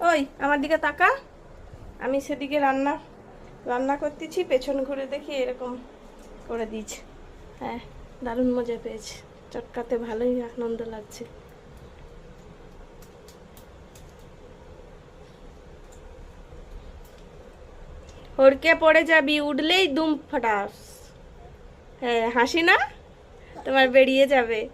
ওই, আমার দিকে তাকা। আমি সেদিকে রান্না রান্না করতেছি, পেছন ঘুরে দেখি এরকম করে দিয়েছে। হ্যাঁ দারুণ মজা পেয়েছে। চটকাতে ভালোই আনন্দ লাগছে। হড়কে পড়ে যাবি, উঠলেই দুম ফাটাস। হ্যাঁ হাসি না? তোমার বেরিয়ে যাবে।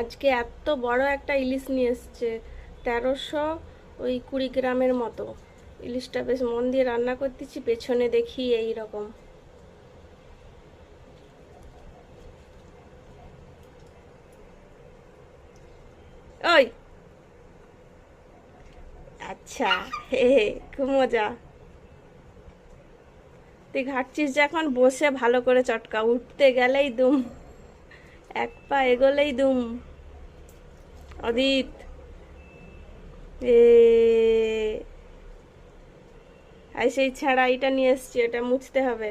আজকে এত বড় একটা ইলিশ নিয়ে এসছে তেরোশো ওই কুড়ি গ্রামের মতো। ইলিশটা বেশ মন দিয়ে রান্না করতেছি পেছনে দেখি এই রকম। ওই! আচ্ছা হে হে, খুব মজা। তুই ঘাটছিস যখন বসে ভালো করে চটকা উঠতে গেলেই দুম। এক পা এগোলেই দুম। অদিত। এ আর সেই ছাড়া এটা নিয়ে এসছি এটা মুছতে হবে।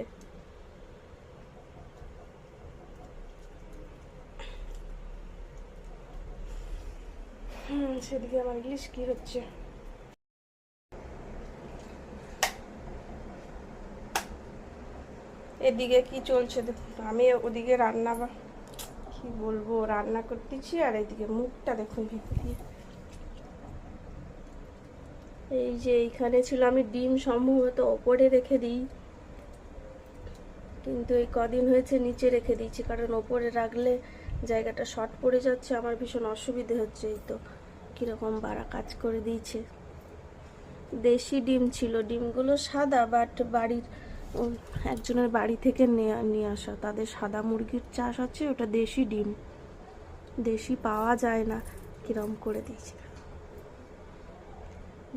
সেদিকে আমার ইংলিশ কি হচ্ছে? এদিকে কি চলছে দেখুন আমি ওদিকে রান্না বা কি বলব, রান্না করতেছি আর এদিকে মুখটা দেখুন ভিতরে এই যে এইখানে ছিল আমি ডিম সম্ভবত ওপরে রেখে দিই। কিন্তু এই কদিন হয়েছে নিচে রেখে দিয়েছি, কারণ ওপরে রাখলে জায়গাটা শর্ট পড়ে যাচ্ছে, আমার ভীষণ অসুবিধে হচ্ছে এই তো। কীরকম বাড়া কাজ করে দিয়েছে। দেশি ডিম ছিল, ডিমগুলো সাদা বাট বাড়ির একজনের বাড়ি থেকে নিয়ে আসা। তাদের সাদা মুরগির চাষ আছে, ওটা দেশি ডিম। দেশি পাওয়া যায় না, কিরম করে দিয়েছে।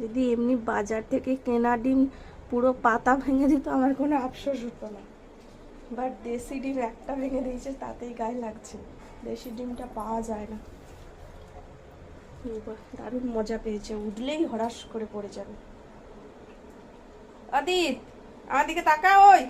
যদি এমনি বাজার থেকে কেনা ডিম পুরো পাতা ভেঙে দিত, আমার কোনো আফসোস হতো না। বাট দেশি ডিম একটা ভেঙে দিয়েছে, তাতেই গায়ে লাগছে। দেশি ডিমটা পাওয়া যায় না। দারুণ মজা পেয়েছে। উঠলেই হরাস করে পড়ে যাবে। অদিত আমার দিকে তাকা ওই।